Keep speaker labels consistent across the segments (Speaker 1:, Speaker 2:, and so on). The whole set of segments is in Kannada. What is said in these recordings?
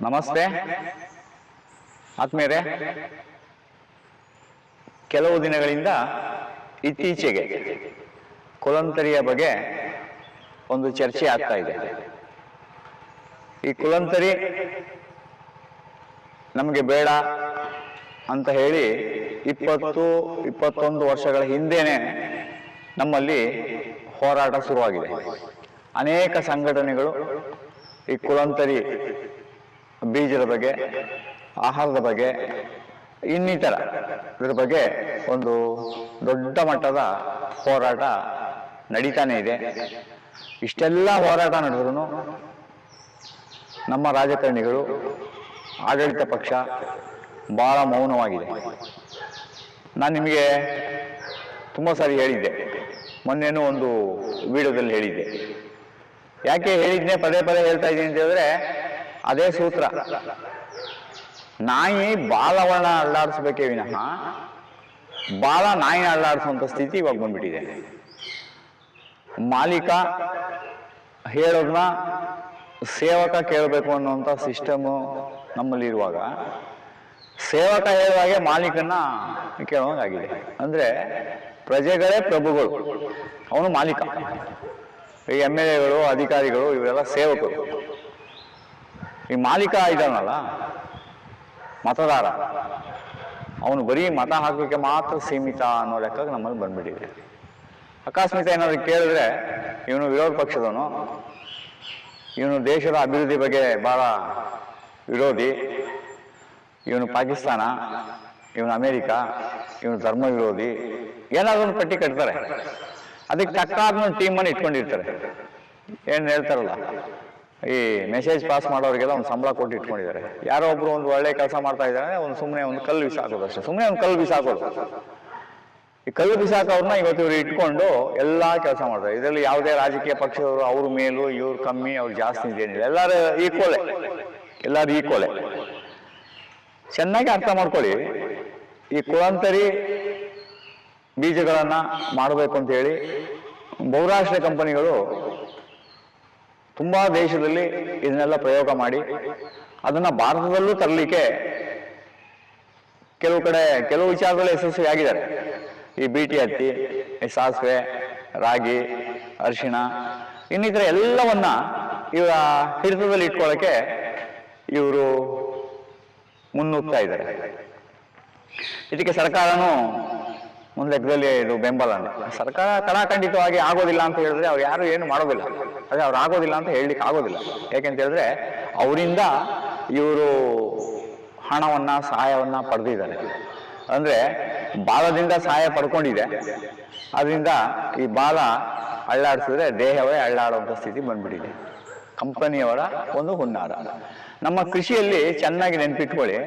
Speaker 1: ನಮಸ್ತೆ. ಆತ್ಮೇರೆ ಕೆಲವು ದಿನಗಳಿಂದ ಇತ್ತೀಚೆಗೆ ಕುಲಂತರಿಯ ಬಗ್ಗೆ ಒಂದು ಚರ್ಚೆ ಆಗ್ತಾ ಇದೆ. ಈ ಕುಲಂತರಿ ನಮಗೆ ಬೇಡ ಅಂತ ಹೇಳಿ ಇಪ್ಪತ್ತು, ಇಪ್ಪತ್ತೊಂದು ವರ್ಷಗಳ ಹಿಂದೆನೆ ನಮ್ಮಲ್ಲಿ ಹೋರಾಟ ಶುರುವಾಗಿದೆ. ಅನೇಕ ಸಂಘಟನೆಗಳು ಈ ಕುಲಂತರಿ ಬೀಜದ ಬಗ್ಗೆ, ಆಹಾರದ ಬಗ್ಗೆ, ಇನ್ನಿತರ ಇದ್ರ ಬಗ್ಗೆ ಒಂದು ದೊಡ್ಡ ಮಟ್ಟದ ಹೋರಾಟ ನಡೀತಾನೆ ಇದೆ. ಇಷ್ಟೆಲ್ಲ ಹೋರಾಟ ನಡೆದ್ರು ನಮ್ಮ ರಾಜಕಾರಣಿಗಳು, ಆಡಳಿತ ಪಕ್ಷ ಬಹಳ ಮೌನವಾಗಿದೆ. ನಾನು ನಿಮಗೆ ತುಂಬ ಸಾರಿ ಹೇಳಿದ್ದೆ. ಮೊನ್ನೆನೂ ಒಂದು ವಿಡಿಯೋದಲ್ಲಿ ಹೇಳಿದ್ದೆ. ಯಾಕೆ ಹೇಳಿದ್ನೆ ಪದೇ ಪದೇ ಹೇಳ್ತಾ ಇದ್ದೀನಿ ಅಂತ ಹೇಳಿದ್ರೆ ಅದೇ ಸೂತ್ರ. ನಾಯಿ ಬಾಲವನ್ನ ಅಳ್ಳಾಡಿಸ್ಬೇಕೇ ವಿನಃ ಬಾಲ ನಾಯಿ ಅಳ್ಳಾಡಿಸುವಂಥ ಸ್ಥಿತಿ ಇವಾಗ ಬಂದ್ಬಿಟ್ಟಿದೆ. ಮಾಲೀಕ ಹೇಳೋದನ್ನ ಸೇವಕ ಕೇಳಬೇಕು ಅನ್ನುವಂಥ ಸಿಸ್ಟಮು ನಮ್ಮಲ್ಲಿ ಇರುವಾಗ ಸೇವಕ ಹೇಳುವಾಗೆ ಮಾಲೀಕನ್ನ ಕೇಳುವಂಗಾಗಿದೆ ಅಂದ್ರೆ ಪ್ರಜೆಗಳೇ ಪ್ರಭುಗಳು, ಅವನು ಮಾಲೀಕ. ಈ ಎಂ ಎಲ್ ಎಗಳು, ಅಧಿಕಾರಿಗಳು, ಇವರೆಲ್ಲ ಸೇವಕರು. ಈ ಮಾಲೀಕ ಇದ್ದಾನಲ್ಲ ಮತದಾರ ಅವನು ಬರೀ ಮತ ಹಾಕೋಕೆ ಮಾತ್ರ ಸೀಮಿತ ಅನ್ನೋ ಲೆಕ್ಕಕ್ಕೆ ನಮ್ಮಲ್ಲಿ ಬಂದ್ಬಿಟ್ಟಿದೆ. ಅಕಸ್ಮಿತ ಏನಾದ್ರು ಕೇಳಿದ್ರೆ ಇವನು ವಿರೋಧ ಪಕ್ಷದವನು ಇವನು ದೇಶದ ಅಭಿವೃದ್ಧಿ ಬಗ್ಗೆ ಬಹಳ ವಿರೋಧಿ ಇವನು ಪಾಕಿಸ್ತಾನ ಇವನು ಅಮೇರಿಕ ಇವನು ಧರ್ಮ ವಿರೋಧಿ ಏನಾದ್ರು ಒಂದು ಪಟ್ಟಿ ಕಟ್ತಾರೆ. ಅದಕ್ಕೆ ತಕ್ಕಾದ ಒಂದು ಟೀಮನ್ನು ಇಟ್ಕೊಂಡಿರ್ತಾರೆ. ಏನು ಹೇಳ್ತಾರಲ್ಲ ಈ ಮೆಸೇಜ್ ಪಾಸ್ ಮಾಡೋರಿಗೆಲ್ಲ ಒಂದು ಸಂಬಳ ಕೊಟ್ಟು ಇಟ್ಕೊಂಡಿದ್ದಾರೆ. ಯಾರೋ ಒಬ್ರು ಒಂದು ಒಳ್ಳೆ ಕೆಲಸ ಮಾಡ್ತಾ ಇದ್ದಾರೆ ಒಂದು ಸುಮ್ಮನೆ ಒಂದು ಕಲ್ಲು ಬಿಸಾಕೋದು ಅಷ್ಟೇ. ಸುಮ್ಮನೆ ಒಂದು ಕಲ್ಲು ಬಿಸಾಕೋದು. ಈ ಕಲ್ಲು ಬಿಸಾಕೋರ್ನ ಇವತ್ತು ಇವರು ಇಟ್ಕೊಂಡು ಎಲ್ಲಾ ಕೆಲಸ ಮಾಡ್ತಾರೆ. ಇದರಲ್ಲಿ ಯಾವುದೇ ರಾಜಕೀಯ ಪಕ್ಷದವರು ಅವ್ರ ಮೇಲೂ, ಇವ್ರು ಕಮ್ಮಿ, ಅವ್ರು ಜಾಸ್ತಿ ಇದೇನಿಲ್ಲ. ಎಲ್ಲರೂ ಈಕ್ವಲೆ ಎಲ್ಲರೂ ಈಕ್ವಲೆ ಚೆನ್ನಾಗಿ ಅರ್ಥ ಮಾಡ್ಕೊಳ್ಳಿ. ಈ ಕುಳಂತರಿ ಬೀಜಗಳನ್ನು ಮಾಡಬೇಕು ಅಂತ ಹೇಳಿ ಬಹುರಾಷ್ಟ್ರೀಯ ಕಂಪನಿಗಳು ತುಂಬಾ ದೇಶದಲ್ಲಿ ಇದನ್ನೆಲ್ಲ ಪ್ರಯೋಗ ಮಾಡಿ ಅದನ್ನು ಭಾರತದಲ್ಲೂ ತರಲಿಕ್ಕೆ ಕೆಲವು ಕಡೆ ಕೆಲವು ವಿಚಾರಗಳು ಯಶಸ್ವಿ ಆಗಿದ್ದಾರೆ. ಈ ಬೀಟಿ ಹತ್ತಿ, ಈ ಸಾಸಿವೆ, ರಾಗಿ, ಅರಿಶಿಣ, ಇನ್ನಿತರ ಎಲ್ಲವನ್ನ ಇವರ ಹಿಡಿತದಲ್ಲಿ ಇಟ್ಕೊಳ್ಳೋಕೆ ಇವರು ಮುನ್ನುಗ್ತಾ ಇದ್ದಾರೆ. ಇದಕ್ಕೆ ಸರ್ಕಾರನೂ ಒಂದು ಲೆಕ್ಕದಲ್ಲಿ ಇದು ಬೆಂಬಲ ಸರ್ಕಾರ ಕಡಾಖಂಡಿತವಾಗಿ ಆಗೋದಿಲ್ಲ ಅಂತ ಹೇಳಿದ್ರೆ ಅವ್ರು ಯಾರು ಏನು ಮಾಡೋದಿಲ್ಲ. ಅದೇ ಅವ್ರು ಆಗೋದಿಲ್ಲ ಅಂತ ಹೇಳಲಿಕ್ಕೆ ಆಗೋದಿಲ್ಲ. ಯಾಕೆಂತ ಹೇಳಿದ್ರೆ ಅವರಿಂದ ಇವರು ಹಣವನ್ನ, ಸಹಾಯವನ್ನ ಪಡೆದಿದ್ದಾರೆ. ಅಂದ್ರೆ ಬಾಲದಿಂದ ಸಹಾಯ ಪಡ್ಕೊಂಡಿದೆ. ಅದರಿಂದ ಈ ಬಾಲ ಅಳ್ಳಾಡಿಸಿದ್ರೆ ದೇಹವೇ ಅಳ್ಳಾಡುವಂಥ ಸ್ಥಿತಿ ಬಂದ್ಬಿಟ್ಟಿದೆ. ಕಂಪನಿಯವರ ಒಂದು ಹುನ್ನಾರ. ನಮ್ಮ ಕೃಷಿಯಲ್ಲಿ ಚೆನ್ನಾಗಿ ನೆನ್ಪಿಟ್ಕೊಳ್ಳಿ.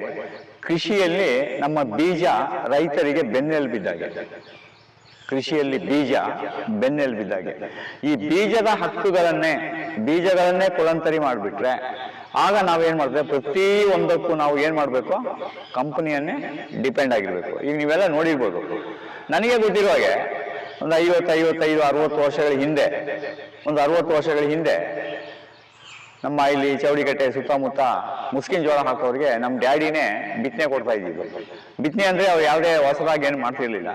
Speaker 1: ಕೃಷಿಯಲ್ಲಿ ನಮ್ಮ ಬೀಜ ರೈತರಿಗೆ ಬೆನ್ನೆಲುಬಿದ್ದಾಗೆ ಕೃಷಿಯಲ್ಲಿ ಬೀಜ ಬೆನ್ನೆಲುಬಿದ್ದಾಗೆ ಈ ಬೀಜದ ಹಕ್ಕುಗಳನ್ನೇ ಬೀಜಗಳನ್ನೇ ಕುಲಂತರಿ ಮಾಡಿಬಿಟ್ರೆ ಆಗ ನಾವೇನ್ ಮಾಡ್ತೇವೆ? ಪ್ರತಿ ಒಂದಕ್ಕೂ ನಾವು ಏನ್ ಮಾಡ್ಬೇಕು? ಕಂಪನಿಯನ್ನೇ ಡಿಪೆಂಡ್ ಆಗಿರ್ಬೇಕು. ಈಗ ನೀವೆಲ್ಲ ನೋಡಿರ್ಬೋದು. ನನಗೆ ಗೊತ್ತಿರೋ ಹಾಗೆ ಒಂದು ಐವತ್ತು ಐವತ್ತೈದು ಅರವತ್ತು ವರ್ಷಗಳ ಹಿಂದೆ ಒಂದು ಅರವತ್ತು ವರ್ಷಗಳ ಹಿಂದೆ ನಮ್ಮ ಇಲ್ಲಿ ಚೌಡಿಕಟ್ಟೆ ಸುತ್ತಮುತ್ತ ಮುಸ್ಕಿನ್ ಜೋಳ ಹಾಕೋರಿಗೆ ನಮ್ಮ ಡ್ಯಾಡಿನೇ ಬಿತ್ತನೆ ಕೊಡ್ತಾ ಇದ್ದೀವಿ. ಬಿತ್ತನೆ ಅಂದ್ರೆ ಅವ್ರು ಯಾವುದೇ ಹೊಸದಾಗಿ ಏನು ಮಾಡ್ತಿರ್ಲಿಲ್ಲ.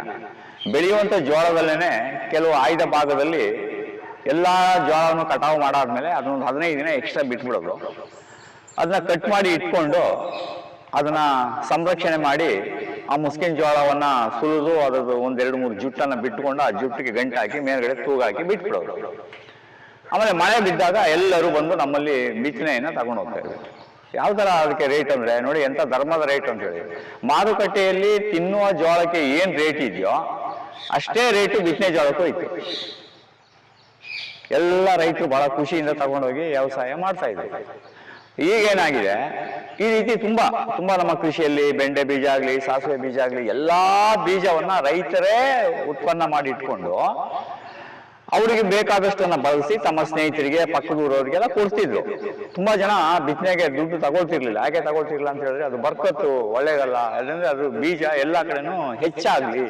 Speaker 1: ಬೆಳೆಯುವಂಥ ಜೋಳದಲ್ಲೇನೆ ಕೆಲವು ಆಯ್ದ ಭಾಗದಲ್ಲಿ ಎಲ್ಲ ಜೋಳವನ್ನು ಕಟಾವು ಮಾಡಾದ್ಮೇಲೆ ಅದನ್ನೊಂದು ಹದಿನೈದು ದಿನ ಎಕ್ಸ್ಟ್ರಾ ಬಿಟ್ಬಿಡೋದು. ಅದನ್ನ ಕಟ್ ಮಾಡಿ ಇಟ್ಕೊಂಡು ಅದನ್ನ ಸಂರಕ್ಷಣೆ ಮಾಡಿ ಆ ಮುಸ್ಕಿನ್ ಜೋಳವನ್ನ ಸುಲಿದು ಅದರದ್ದು ಒಂದೆರಡು ಮೂರು ಜುಟ್ಟನ್ನು ಬಿಟ್ಟುಕೊಂಡು ಆ ಜುಟ್ಟಿಗೆ ಗಂಟು ಹಾಕಿ ಮೇಲ್ಗಡೆ ತೂಗಾಕಿ ಬಿಟ್ಬಿಡೋದು. ಆಮೇಲೆ ಮಳೆ ಬಿದ್ದಾಗ ಎಲ್ಲರೂ ಬಂದು ನಮ್ಮಲ್ಲಿ ಬಿತ್ತನೆಯನ್ನ ತಗೊಂಡು ಹೋಗ್ತಾ ಯಾವ ತರ ಅದಕ್ಕೆ ರೇಟ್ ಅಂದ್ರೆ ನೋಡಿ ಎಂಥ ಧರ್ಮದ ರೇಟ್ ಅಂತ ಹೇಳಿ. ಮಾರುಕಟ್ಟೆಯಲ್ಲಿ ತಿನ್ನುವ ಜೋಳಕ್ಕೆ ಏನು ರೇಟ್ ಇದೆಯೋ ಅಷ್ಟೇ ರೇಟು ಬಿತ್ತನೆ ಜೋಳಕ್ಕೂ ಇತ್ತು. ಎಲ್ಲ ರೈತರು ಬಹಳ ಖುಷಿಯಿಂದ ತಗೊಂಡೋಗಿ ವ್ಯವಸಾಯ ಮಾಡ್ತಾ ಇದ್ರು. ಈಗೇನಾಗಿದೆ ಈ ರೀತಿ ತುಂಬಾ ತುಂಬಾ ನಮ್ಮ ಕೃಷಿಯಲ್ಲಿ ಬೆಂಡೆ ಬೀಜ ಆಗಲಿ, ಸಾಸಿವೆ ಬೀಜ ಆಗಲಿ ಎಲ್ಲಾ ಬೀಜವನ್ನ ರೈತರೇ ಉತ್ಪನ್ನ ಮಾಡಿ ಇಟ್ಕೊಂಡು ಅವರಿಗೆ ಬೇಕಾದಷ್ಟನ್ನ ಬಳಸಿ ತಮ್ಮ ಸ್ನೇಹಿತರಿಗೆ ಪಕ್ಕದ ಊರವರಿಗೆಲ್ಲ ಕೊಡ್ತಿದ್ರು. ತುಂಬಾ ಜನ ಬಿತ್ತನೆಗೆ ದುಡ್ಡು ತಗೊಳ್ತಿರ್ಲಿಲ್ಲ. ಯಾಕೆ ತಗೊಳ್ತಿರ್ಲಿಲ್ಲ ಅಂತ ಹೇಳಿದ್ರೆ ಅದು ಬರ್ಕತ್ತು ಒಳ್ಳೇದಲ್ಲ ಯಾಕಂದ್ರೆ ಅದು ಬೀಜ ಎಲ್ಲ ಕಡೆನೂ ಹೆಚ್ಚಾಗ್ಲಿ,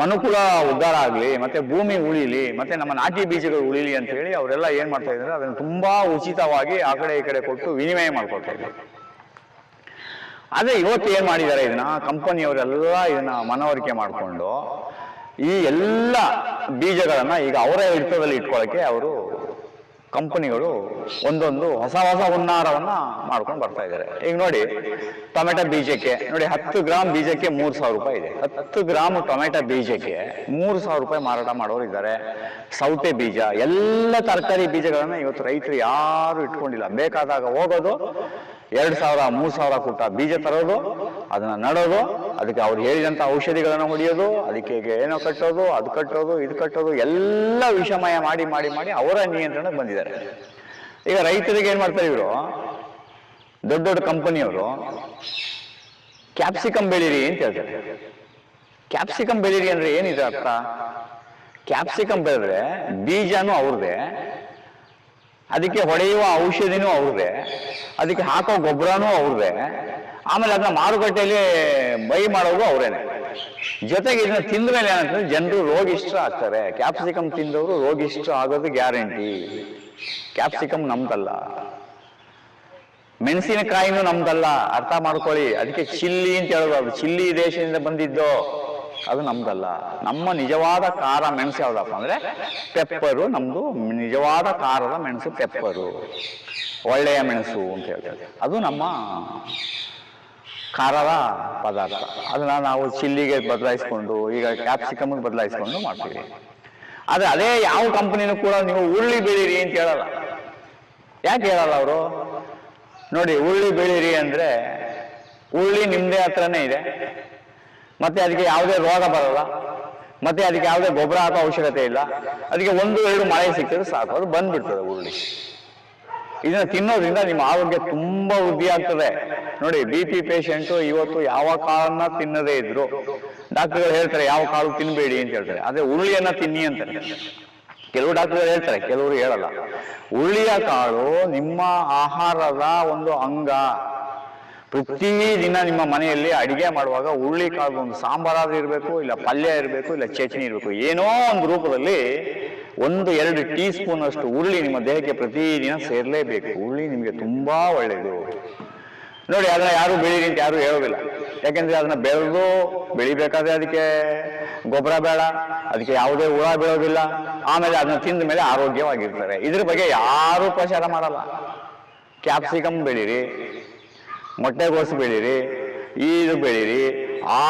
Speaker 1: ಮನುಕುಲ ಉದ್ಧಾರ ಆಗ್ಲಿ, ಮತ್ತೆ ಭೂಮಿ ಉಳಿಲಿ, ಮತ್ತೆ ನಮ್ಮ ನಾಟಿ ಬೀಜಗಳು ಉಳಿಲಿ ಅಂತ ಹೇಳಿ ಅವರೆಲ್ಲ ಏನ್ ಮಾಡ್ತಾ ಇದ್ರು, ಅದನ್ನು ತುಂಬಾ ಉಚಿತವಾಗಿ ಆ ಕಡೆ ಈ ಕಡೆ ಕೊಟ್ಟು ವಿನಿಮಯ ಮಾಡ್ಕೊಳ್ತಾ ಇದ್ರು. ಆದ್ರೆ ಇವತ್ತು ಏನ್ ಮಾಡಿದ್ದಾರೆ ಇದನ್ನ? ಕಂಪನಿಯವರೆಲ್ಲ ಇದನ್ನ ಮನವರಿಕೆ ಮಾಡಿಕೊಂಡು ಈ ಎಲ್ಲ ಬೀಜಗಳನ್ನ ಈಗ ಅವರ ಹಿಡಿತದಲ್ಲಿ ಇಟ್ಕೊಳ್ಳೋಕೆ ಅವರು ಕಂಪನಿಗಳು ಒಂದೊಂದು ಹೊಸ ಹೊಸ ಹುನ್ನಾರವನ್ನ ಮಾಡ್ಕೊಂಡು ಬರ್ತಾ ಇದ್ದಾರೆ. ಈಗ ನೋಡಿ, ಟೊಮೆಟೊ ಬೀಜಕ್ಕೆ, ನೋಡಿ ಹತ್ತು ಗ್ರಾಮ್ ಬೀಜಕ್ಕೆ ಮೂರು ಸಾವಿರ ರೂಪಾಯಿ ಇದೆ. ಹತ್ತು ಗ್ರಾಮ್ ಟೊಮೆಟೊ ಬೀಜಕ್ಕೆ ಮೂರು ಸಾವಿರ ರೂಪಾಯಿ ಮಾರಾಟ ಮಾಡೋರು ಇದ್ದಾರೆ. ಸೌತೆ ಬೀಜ, ಎಲ್ಲ ತರಕಾರಿ ಬೀಜಗಳನ್ನ ಇವತ್ತು ರೈತರು ಯಾರು ಇಟ್ಕೊಂಡಿಲ್ಲ. ಬೇಕಾದಾಗ ಹೋಗೋದು, ಎರಡು ಸಾವಿರ, ಮೂರು ಸಾವಿರ ಕೊಟ್ಟ ಬೀಜ ತರೋದು, ಅದನ್ನ ನಡೋದು ಅದಕ್ಕೆ ಅವ್ರು ಹೇಳಿದಂತ ಔಷಧಿಗಳನ್ನು ಹೊಡೆಯೋದು, ಅದಕ್ಕೆ ಏನೋ ಕಟ್ಟೋದು, ಅದು ಕಟ್ಟೋದು, ಇದು ಕಟ್ಟೋದು, ಎಲ್ಲ ವಿಷಮಯ ಮಾಡಿ ಮಾಡಿ ಮಾಡಿ ಅವರ ನಿಯಂತ್ರಣಕ್ಕೆ ಬಂದಿದ್ದಾರೆ. ಈಗ ರೈತರಿಗೆ ಏನ್ ಮಾಡ್ತಾರೆ ಇವರು? ದೊಡ್ಡ ದೊಡ್ಡ ಕಂಪನಿಯವರು ಕ್ಯಾಪ್ಸಿಕಮ್ ಬೆಳೀರಿ ಅಂತ ಹೇಳ್ತಾರೆ. ಕ್ಯಾಪ್ಸಿಕಮ್ ಬೆಳೀರಿ ಅಂದ್ರೆ ಏನಿದೆ ಅರ್ಥ? ಕ್ಯಾಪ್ಸಿಕಮ್ ಬೆಳೆದ್ರೆ ಬೀಜನೂ ಅವ್ರದೇ ಅದಕ್ಕೆ ಹೊಡೆಯುವ ಔಷಧಿನೂ ಅವ್ರದೇ. ಅದಕ್ಕೆ ಹಾಕೋ ಗೊಬ್ಬರನೂ ಅವ್ರದೇ. ಆಮೇಲೆ ಅದನ್ನ ಮಾರುಕಟ್ಟೆಯಲ್ಲಿ ಬೈ ಮಾಡೋದು ಅವರೇನೆ. ಜೊತೆಗೆ ಇದನ್ನ ತಿಂದ ಮೇಲೆ ಏನಂತಂದ್ರೆ ಜನರು ರೋಗಿಷ್ಠ ಆಗ್ತಾರೆ. ಕ್ಯಾಪ್ಸಿಕಮ್ ತಿಂದವರು ರೋಗಿಷ್ಠ ಆಗೋದು ಗ್ಯಾರಂಟಿ. ಕ್ಯಾಪ್ಸಿಕಮ್ ನಮ್ದಲ್ಲ. ಮೆಣಸಿನಕಾಯಿನೂ ನಮ್ದಲ್ಲ. ಅರ್ಥ ಮಾಡ್ಕೊಳ್ಳಿ. ಅದಕ್ಕೆ ಚಿಲ್ಲಿ ಅಂತ ಹೇಳೋದು. ಅದು ಚಿಲ್ಲಿ ದೇಶದಿಂದ ಬಂದಿದ್ದು. ಅದು ನಮ್ದಲ್ಲ. ನಮ್ಮ ನಿಜವಾದ ಖಾರ ಮೆಣಸು ಯಾವ್ದಪ್ಪ ಅಂದ್ರೆ ಪೆಪ್ಪರು. ನಮ್ದು ನಿಜವಾದ ಖಾರದ ಮೆಣಸು ಪೆಪ್ಪರು. ಒಳ್ಳೆಯ ಮೆಣಸು ಅಂತ ಹೇಳ್ತಾರೆ. ಅದು ನಮ್ಮ ಖಾರದ ಪದಾರ್ಥ. ಅದನ್ನ ನಾವು ಚಿಲ್ಲಿಗೆ ಬದಲಾಯಿಸ್ಕೊಂಡು, ಈಗ ಕ್ಯಾಪ್ಸಿಕಮ್ಗೆ ಬದಲಾಯಿಸ್ಕೊಂಡು ಮಾಡ್ತೀವಿ. ಆದ್ರೆ ಅದೇ ಯಾವ ಕಂಪನಿನೂ ಕೂಡ ನೀವು ಉರುಳಿ ಬೆಳೀರಿ ಅಂತ ಹೇಳಲ್ಲ. ಯಾಕೆ ಹೇಳಲ್ಲ ಅವರು? ನೋಡಿ, ಉರುಳಿ ಬೆಳೀರಿ ಅಂದ್ರೆ ಉರುಳಿ ನಿಮ್ದೇ ಹತ್ರನೇ ಇದೆ. ಮತ್ತೆ ಅದಕ್ಕೆ ಯಾವುದೇ ರೋಗ ಬರಲ್ಲ. ಮತ್ತೆ ಅದಕ್ಕೆ ಯಾವುದೇ ಗೊಬ್ಬರ ಹಾಕೋ ಅವಶ್ಯಕತೆ ಇಲ್ಲ. ಅದಕ್ಕೆ ಒಂದು, ಎರಡು ಮಳೆ ಸಿಕ್ಕಿದ್ರೆ ಸಾಕು. ಅದು ಬಂದ್ಬಿಡ್ತದೆ ಉರುಳಿ. ಇದನ್ನ ತಿನ್ನೋದ್ರಿಂದ ನಿಮ್ಮ ಆರೋಗ್ಯ ತುಂಬಾ ವೃದ್ಧಿ ಆಗ್ತದೆ. ನೋಡಿ ಬಿ ಪಿ ಪೇಷಂಟು ಇವತ್ತು ಯಾವ ಕಾಳನ್ನ ತಿನ್ನದೇ ಇದ್ರು. ಡಾಕ್ಟರ್ಗಳು ಹೇಳ್ತಾರೆ, ಯಾವ ಕಾಳು ತಿನ್ನಬೇಡಿ ಅಂತ ಹೇಳ್ತಾರೆ. ಅದೇ ಉರುಳಿಯನ್ನ ತಿನ್ನಿ ಅಂತಾರೆ. ಕೆಲವು ಡಾಕ್ಟರ್ಗಳು ಹೇಳ್ತಾರೆ, ಕೆಲವರು ಹೇಳಲ್ಲ. ಉರುಳಿಯ ಕಾಳು ನಿಮ್ಮ ಆಹಾರದ ಒಂದು ಅಂಗ. ಪ್ರತಿ ದಿನ ನಿಮ್ಮ ಮನೆಯಲ್ಲಿ ಅಡಿಗೆ ಮಾಡುವಾಗ ಉರುಳಿ ಕಾಳು ಒಂದು ಸಾಂಬಾರಾದ್ರೂ ಇರಬೇಕು, ಇಲ್ಲ ಪಲ್ಯ ಇರಬೇಕು, ಇಲ್ಲ ಚಟ್ನಿ ಇರಬೇಕು. ಏನೋ ಒಂದು ರೂಪದಲ್ಲಿ ಒಂದು, ಎರಡು ಟೀ ಸ್ಪೂನ್ ಅಷ್ಟು ಉರುಳಿ ನಿಮ್ಮ ದೇಹಕ್ಕೆ ಪ್ರತಿದಿನ ಸೇರಲೇಬೇಕು. ಉರುಳಿ ನಿಮಗೆ ತುಂಬಾ ಒಳ್ಳೆಯದು. ನೋಡಿ, ಅದನ್ನ ಯಾರು ಬೆಳೀರಿ ಅಂತ ಯಾರು ಹೇಳೋದಿಲ್ಲ ಯಾಕೆಂದ್ರೆ ಅದನ್ನ ಬೆಳೆದು ಬೆಳಿಬೇಕಾದ್ರೆ ಅದಕ್ಕೆ ಗೊಬ್ಬರ ಬೇಡ, ಅದಕ್ಕೆ ಯಾವುದೇ ಹುಳ ಬೀಳೋದಿಲ್ಲ. ಆಮೇಲೆ ಅದನ್ನ ತಿಂದ ಮೇಲೆ ಆರೋಗ್ಯವಾಗಿರ್ತಾರೆ. ಇದ್ರ ಬಗ್ಗೆ ಯಾರು ಪ್ರಚಾರ ಮಾಡಲ್ಲ. ಕ್ಯಾಪ್ಸಿಕಮ್ ಬೆಳೀರಿ. ಮೊಟ್ಟೆಗೋಸು ಬೆಳೀರಿ ಇದು ಬೆಳೀರಿ ಆ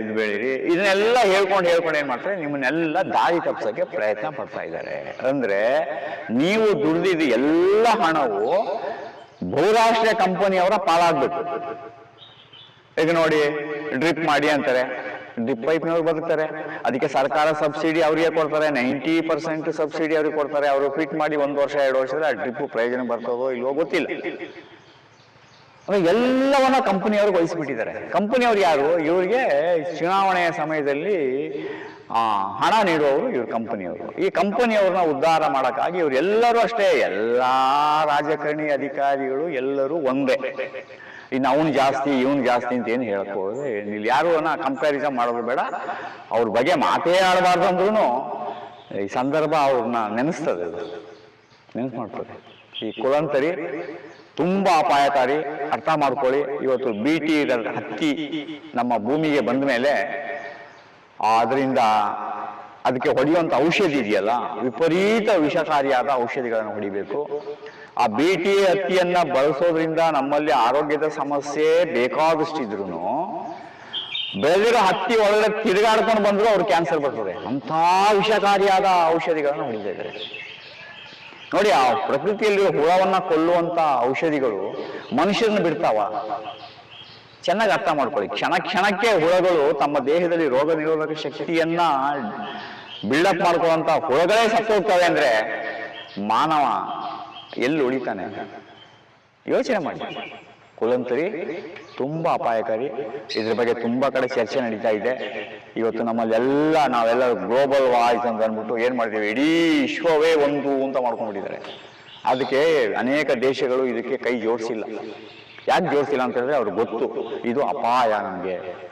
Speaker 1: ಇದು ಬೆಳೀರಿ, ಇದನ್ನೆಲ್ಲ ಹೇಳ್ಕೊಂಡು ಹೇಳ್ಕೊಂಡು ಏನು ಮಾಡ್ತಾರೆ? ನಿಮ್ಮನ್ನೆಲ್ಲ ದಾರಿ ತಪ್ಪಿಸೋಕ್ಕೆ ಪ್ರಯತ್ನ ಪಡ್ತಾ ಇದ್ದಾರೆ. ಅಂದ್ರೆ ನೀವು ದುಡ್ದಿದ್ದ ಎಲ್ಲ ಹಣವು ಬಹುರಾಷ್ಟ್ರೀಯ ಕಂಪನಿಯವರ ಪಾಲಾಗಬೇಕು. ಈಗ ನೋಡಿ, ಡ್ರಿಪ್ ಮಾಡಿ ಅಂತಾರೆ. ಡ್ರಿಪ್ ಪೈಪ್ನವ್ರು ಬದುಕ್ತಾರೆ. ಅದಕ್ಕೆ ಸರ್ಕಾರ ಸಬ್ಸಿಡಿ ಅವರಿಗೆ ಕೊಡ್ತಾರೆ. ನೈಂಟಿ ಪರ್ಸೆಂಟ್ ಸಬ್ಸಿಡಿ ಅವ್ರಿಗೆ ಕೊಡ್ತಾರೆ. ಅವರು ಫಿಟ್ ಮಾಡಿ ಒಂದು ವರ್ಷ, ಎರಡು ವರ್ಷದ ಆ ಡ್ರಿಪ್ ಪ್ರಯೋಜನ ಬರ್ತದೋ ಇಲ್ವೋ ಗೊತ್ತಿಲ್ಲ. ಅಂದ್ರೆ ಎಲ್ಲವನ್ನ ಕಂಪನಿಯವ್ರಿಗೆ ವಹಿಸ್ಬಿಟ್ಟಿದ್ದಾರೆ. ಕಂಪನಿಯವ್ರು ಯಾರು? ಇವರಿಗೆ ಚುನಾವಣೆಯ ಸಮಯದಲ್ಲಿ ಹಣ ನೀಡುವವರು ಇವ್ರ ಕಂಪನಿಯವರು ಈ ಕಂಪನಿಯವ್ರನ್ನ ಉದ್ಧಾರ ಮಾಡೋಕ್ಕಾಗಿ ಇವ್ರು ಎಲ್ಲರೂ ಅಷ್ಟೇ, ಎಲ್ಲ ರಾಜಕಾರಣಿ ಅಧಿಕಾರಿಗಳು ಎಲ್ಲರೂ ಒಂದೇ. ಇನ್ನು ಅವನು ಜಾಸ್ತಿ, ಇವನು ಜಾಸ್ತಿ ಅಂತ ಏನು ಹೇಳಕ್ ಹೋದ್ರೆ, ಇಲ್ಲಿ ಯಾರು ಕಂಪ್ಯಾರಿಸನ್ ಮಾಡೋದು ಬೇಡ. ಅವ್ರ ಬಗ್ಗೆ ಮಾತೇ ಆಡಬಾರ್ದು ಅಂದ್ರೂ ಈ ಸಂದರ್ಭ ಅವ್ರನ್ನ ನೆನೆಸ್ತದೆ ಅದು. ಮಾಡ್ತದೆ ಈ ಕುಳಂತರಿ ತುಂಬಾ ಅಪಾಯಕಾರಿ. ಅರ್ಥ ಮಾಡ್ಕೊಳ್ಳಿ, ಇವತ್ತು ಬಿ ಟಿ ಹತ್ತಿ ನಮ್ಮ ಭೂಮಿಗೆ ಬಂದ ಮೇಲೆ ಅದರಿಂದ ಅದಕ್ಕೆ ಹೊಡೆಯುವಂಥ ಔಷಧಿ ಇದೆಯಲ್ಲ, ವಿಪರೀತ ವಿಷಕಾರಿಯಾದ ಔಷಧಿಗಳನ್ನು ಹೊಡಿಬೇಕು. ಆ ಬಿ ಟಿ ಹತ್ತಿಯನ್ನು ಬಳಸೋದ್ರಿಂದ ನಮ್ಮಲ್ಲಿ ಆರೋಗ್ಯದ ಸಮಸ್ಯೆ ಬೇಕಾದಷ್ಟಿದ್ರು ಬೆಳೆದಿರೋ ಹತ್ತಿ ಒಳಗಡೆ ತಿರುಗಾಡ್ಕೊಂಡು ಬಂದರೂ ಅವ್ರು ಕ್ಯಾನ್ಸರ್ ಬರ್ತದೆ. ಅಂತ ವಿಷಕಾರಿಯಾದ ಔಷಧಿಗಳನ್ನು ಹೊಡಿತಾ ಇದ್ದಾರೆ. ನೋಡಿ, ಆ ಪ್ರಕೃತಿಯಲ್ಲಿರುವ ಹುಳವನ್ನ ಕೊಲ್ಲುವಂತ ಔಷಧಿಗಳು ಮನುಷ್ಯರನ್ನ ಬಿಡ್ತಾವ. ಚೆನ್ನಾಗಿ ಅರ್ಥ ಮಾಡ್ಕೊಳ್ಳಿ. ಕ್ಷಣ ಕ್ಷಣಕ್ಕೆ ಹುಳಗಳು ತಮ್ಮ ದೇಹದಲ್ಲಿ ರೋಗ ನಿರೋಧಕ ಶಕ್ತಿಯನ್ನ ಬಿಲ್ಡಪ್ ಮಾಡ್ಕೊಳ್ಳುವಂತ ಹುಳಗಳೇ ಸತ್ತೋಗ್ತವೆ ಅಂದ್ರೆ ಮಾನವ ಎಲ್ಲಿ ಉಳಿತಾನೆ? ಯೋಚನೆ ಮಾಡಿ. ಕುಲಂತರಿ ತುಂಬಾ ಅಪಾಯಕಾರಿ. ಇದ್ರ ಬಗ್ಗೆ ತುಂಬಾ ಕಡೆ ಚರ್ಚೆ ನಡೀತಾ ಇದೆ. ಇವತ್ತು ನಮ್ಮಲ್ಲೆಲ್ಲ ನಾವೆಲ್ಲ ಗ್ಲೋಬಲ್ ವಾಯ್ಸ್ ಅಂತ ಅಂದ್ಬಿಟ್ಟು ಏನು ಮಾಡ್ತೀವಿ? ಇಡೀ ವಿಶ್ವವೇ ಒಂದು ಅಂತ ಮಾಡ್ಕೊಂಡ್ಬಿಟ್ಟಿದ್ದಾರೆ. ಅದಕ್ಕೆ ಅನೇಕ ದೇಶಗಳು ಇದಕ್ಕೆ ಕೈ ಜೋಡಿಸಿಲ್ಲ. ಯಾಕೆ ಜೋಡಿಸಿಲ್ಲ ಅಂತ ಹೇಳಿದ್ರೆ ಅವ್ರಿಗೆ ಗೊತ್ತು. ಇದು ಅಪಾಯ ನಮಗೆ.